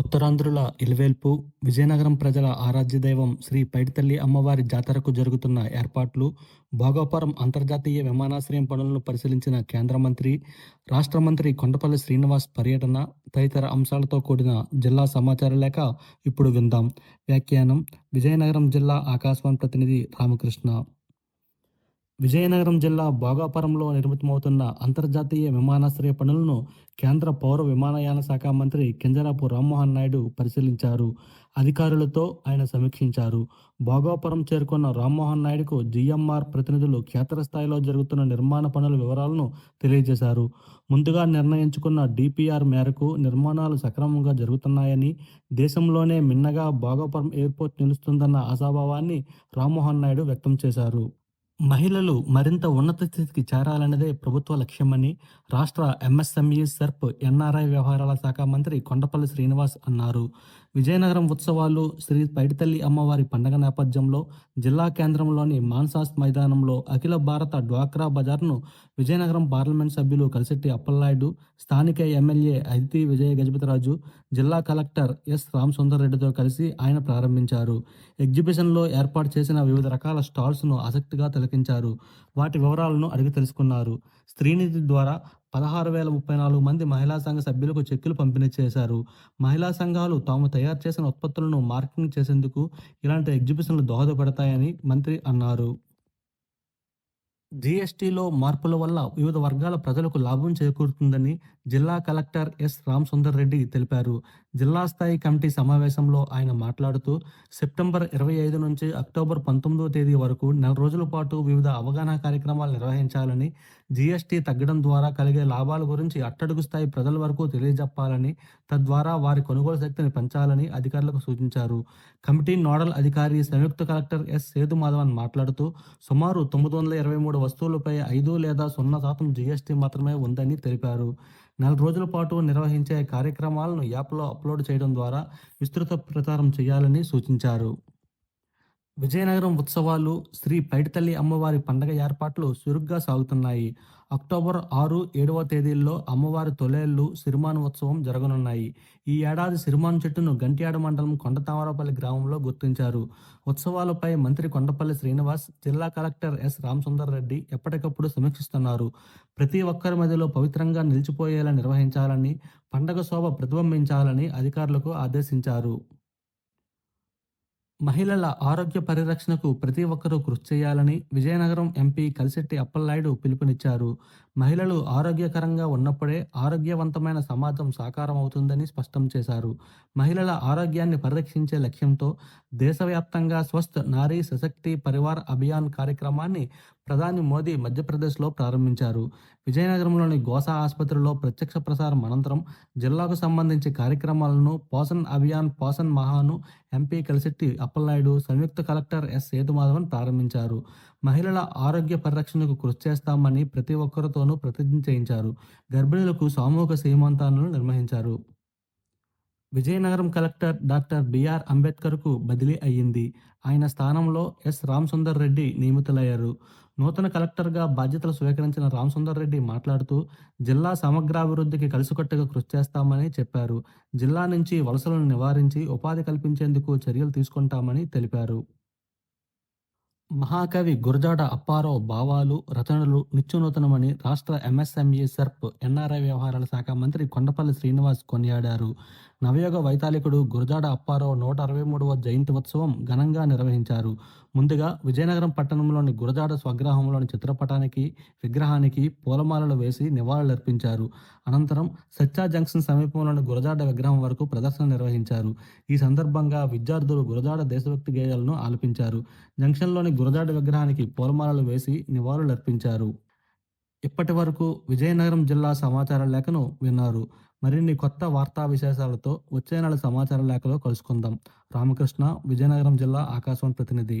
ఉత్తరాంధ్రుల ఇలవేల్పు విజయనగరం ప్రజల ఆరాధ్య దైవం శ్రీ పైడితల్లి అమ్మవారి జాతరకు జరుగుతున్న ఏర్పాట్లు భోగాపురం అంతర్జాతీయ విమానాశ్రయం పనులను పరిశీలించిన కేంద్ర మంత్రి రాష్ట్ర మంత్రి కొండపల్లి శ్రీనివాస్ పర్యటన తదితర అంశాలతో కూడిన జిల్లా సమాచార లేఖ ఇప్పుడు విందాం. వ్యాఖ్యానం విజయనగరం జిల్లా ఆకాశవాణి ప్రతినిధి రామకృష్ణ. విజయనగరం జిల్లా భోగాపురంలో నిర్మితమవుతున్న అంతర్జాతీయ విమానాశ్రయ పనులను కేంద్ర పౌర విమానయాన శాఖ మంత్రి కింజరాపు రామ్మోహన్ నాయుడు పరిశీలించారు. అధికారులతో ఆయన సమీక్షించారు. భోగాపురం చేరుకున్న రామ్మోహన్ నాయుడుకు జిఎంఆర్ ప్రతినిధులు క్షేత్రస్థాయిలో జరుగుతున్న నిర్మాణ పనుల వివరాలను తెలియజేశారు. ముందుగా నిర్ణయించుకున్న డిపిఆర్ మేరకు నిర్మాణాలు సక్రమంగా జరుగుతున్నాయని దేశంలోనే మిన్నగా భోగాపురం ఎయిర్పోర్ట్ నిలుస్తుందన్న ఆశాభావాన్ని రామ్మోహన్ నాయుడు వ్యక్తం చేశారు. మహిళలు మరింత ఉన్నత స్థితికి చేరాలన్నదే ప్రభుత్వ లక్ష్యమని రాష్ట్ర ఎంఎస్ఎంఈ సర్ప్ ఎన్ఆర్ఐ వ్యవహారాల శాఖ మంత్రి కొండపల్లి శ్రీనివాస్ అన్నారు. విజయనగరం ఉత్సవాలు శ్రీ పైడితల్లి అమ్మవారి పండగ నేపథ్యంలో జిల్లా కేంద్రంలోని మాన్సాస్ మైదానంలో అఖిల భారత డ్వాక్రా బజార్ను విజయనగరం పార్లమెంట్ సభ్యులు కలిసెట్టి అప్పలనాయుడు స్థానిక ఎమ్మెల్యే అదితి విజయ గజపతిరాజు జిల్లా కలెక్టర్ ఎస్ రామసుందర్ రెడ్డితో కలిసి ఆయన ప్రారంభించారు. ఎగ్జిబిషన్లో ఏర్పాటు చేసిన వివిధ రకాల స్టాల్స్ను ఆసక్తిగా తిలకించారు. వాటి వివరాలను అడిగి తెలుసుకున్నారు. స్త్రీనిధి ద్వారా పదహారు వేల ముప్పై నాలుగు మంది మహిళా సంఘ సభ్యులకు చెక్కులు పంపిణీ చేశారు. మహిళా సంఘాలు తాము తయారు చేసిన ఉత్పత్తులను మార్కెటింగ్ చేసేందుకు ఇలాంటి ఎగ్జిబిషన్లు దోహదపడతాయని మంత్రి అన్నారు. జీఎస్టీలో మార్పుల వల్ల వివిధ వర్గాల ప్రజలకు లాభం చేకూరుతుందని జిల్లా కలెక్టర్ ఎస్ రామసుందర్ రెడ్డి తెలిపారు. జిల్లా స్థాయి కమిటీ సమావేశంలో ఆయన మాట్లాడుతూ సెప్టెంబర్ ఇరవై ఐదు నుంచి అక్టోబర్ పంతొమ్మిదో తేదీ వరకు నెల రోజుల పాటు వివిధ అవగాహన కార్యక్రమాలు నిర్వహించాలని జీఎస్టీ తగ్గడం ద్వారా కలిగే లాభాల గురించి అట్టడుగు స్థాయి ప్రజల వరకు తెలియజెప్పాలని తద్వారా వారి కొనుగోలు శక్తిని పెంచాలని అధికారులకు సూచించారు. కమిటీ నోడల్ అధికారి సంయుక్త కలెక్టర్ ఎస్ సేదు మాధవన్ మాట్లాడుతూ సుమారు తొమ్మిది వందల ఇరవై మూడు వస్తువులపై ఐదు లేదా సున్నా శాతం జీఎస్టీ మాత్రమే ఉందని తెలిపారు. నెల రోజుల పాటు నిర్వహించే కార్యక్రమాలను యాప్లో అప్లోడ్ చేయడం ద్వారా విస్తృత ప్రచారం చేయాలని సూచించారు. విజయనగరం ఉత్సవాలు శ్రీ పైడితల్లి అమ్మవారి పండగ ఏర్పాట్లు చురుగ్గా సాగుతున్నాయి. అక్టోబర్ ఆరు ఏడవ తేదీల్లో అమ్మవారి తొలేళ్ళు సిరిమాను ఉత్సవం జరగనున్నాయి. ఈ ఏడాది సిరిమాను చెట్టును గంట్యాడ మండలం కొండతామరపల్లి గ్రామంలో గుర్తించారు. ఉత్సవాలపై మంత్రి కొండపల్లి శ్రీనివాస్ జిల్లా కలెక్టర్ ఎస్. రామసుందర్ రెడ్డి ఎప్పటికప్పుడు సమీక్షిస్తున్నారు. ప్రతి ఒక్కరి మధ్యలో పవిత్రంగా నిలిచిపోయేలా నిర్వహించాలని పండగ శోభ ప్రతిబింబించాలని అధికారులకు ఆదేశించారు. మహిళల ఆరోగ్య పరిరక్షణకు ప్రతి ఒక్కరూ కృషి చేయాలని విజయనగరం ఎంపీ కలిశెట్టి అప్పలనాయుడు పిలుపునిచ్చారు. మహిళలు ఆరోగ్యకరంగా ఉన్నప్పుడే ఆరోగ్యవంతమైన సమాజం సాకారం అవుతుందని స్పష్టం చేశారు. మహిళల ఆరోగ్యాన్ని పరిరక్షించే లక్ష్యంతో దేశవ్యాప్తంగా స్వస్థ్ నారీ సశక్తి పరివార్ అభియాన్ కార్యక్రమాన్ని ప్రధాని మోదీ మధ్యప్రదేశ్లో ప్రారంభించారు. విజయనగరంలోని గోసా ఆసుపత్రిలో ప్రత్యక్ష ప్రసారం అనంతరం జిల్లాకు సంబంధించి కార్యక్రమాలను పోషణ్ అభియాన్ పోషణ్ మహాను ఎంపీ కలిశెట్టి అప్పలనాయుడు సంయుక్త కలెక్టర్ ఎస్ సేతుమాధవన్ ప్రారంభించారు. మహిళల ఆరోగ్య పరిరక్షణకు కృషి చేస్తామని ప్రతి ఒక్కరితోనూ ప్రతిజ్ఞ చేయించారు. గర్భిణులకు సామూహిక సీమంతాలను నిర్వహించారు. విజయనగరం కలెక్టర్ డాక్టర్ బిఆర్ అంబేద్కర్కు బదిలీ అయ్యింది. ఆయన స్థానంలో ఎస్. రామసుందర్ రెడ్డి నియమితులయ్యారు. నూతన కలెక్టర్గా బాధ్యతలు స్వీకరించిన రామసుందర్ రెడ్డి మాట్లాడుతూ జిల్లా సమగ్రాభివృద్ధికి కలిసికట్టుగా కృషి చేస్తామని చెప్పారు. జిల్లా నుంచి వలసలను నివారించి ఉపాధి కల్పించేందుకు చర్యలు తీసుకుంటామని తెలిపారు. మహాకవి గురజాడ అప్పారావు భావాలు రచనలు నిత్యనూతనమని రాష్ట్ర ఎంఎస్ఎంఈ సర్ప్ ఎన్ఆర్ఐ వ్యవహారాల శాఖ మంత్రి కొండపల్లి శ్రీనివాస్ కొనియాడారు. నవయోగ వైతాళికుడు గురజాడ అప్పారావు నూట అరవై మూడవ జయంతి ఉత్సవం ఘనంగా నిర్వహించారు. ముందుగా విజయనగరం పట్టణంలోని గురజాడ స్వగ్రహంలోని చిత్రపటానికి విగ్రహానికి పూలమాలలు వేసి నివాళులర్పించారు. అనంతరం సత్యా జంక్షన్ సమీపంలోని గురజాడ విగ్రహం వరకు ప్రదర్శన నిర్వహించారు. ఈ సందర్భంగా విద్యార్థులు గురజాడ దేశభక్తి గేయాలను ఆలపించారు. జంక్షన్లోని గురజాడ విగ్రహానికి పూలమాలలు వేసి నివాళులర్పించారు. ఇప్పటి వరకు విజయనగరం జిల్లా సమాచార లేఖను విన్నారు. మరిన్ని కొత్త వార్తా విశేషాలతో వచ్చే నెల సమాచార లేఖలో కలుసుకుందాం. రామకృష్ణ విజయనగరం జిల్లా ఆకాశవాణి ప్రతినిధి.